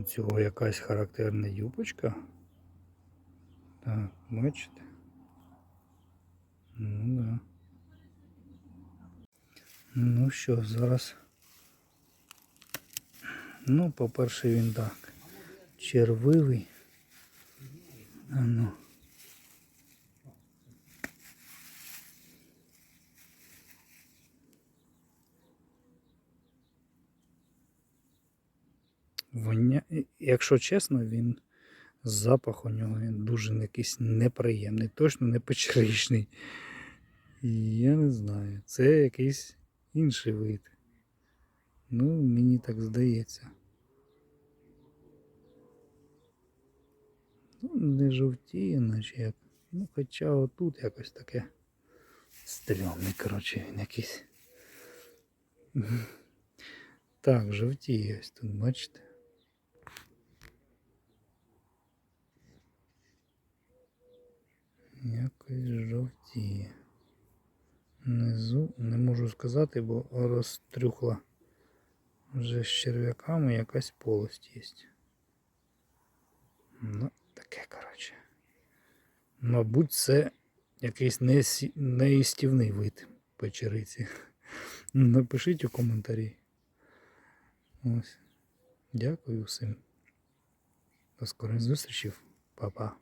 У цього якась характерна юбочка. Так, бачите? Ну да. Ну що, зараз. Ну, по-перше, він так. Червивий. А ну. Воня... Якщо чесно, він запах у нього він дуже якийсь неприємний, точно не печеричний. Я не знаю, це якийсь інший вид. Ну, мені так здається. Ну, не жовтіє, наче як. Ну, хоча отут якось таке стрьомний, коротше, він якийсь. Так, жовтіє ось тут, бачите? Якось жовтіє. Внизу не можу сказати, бо розтрюхла вже з черв'яками якась полость є. Ну, таке, коротше. Мабуть, це якийсь неїстівний вид печериці. Напишіть у коментарі. Ось. Дякую всім. До скорих зустрічей. Па-па.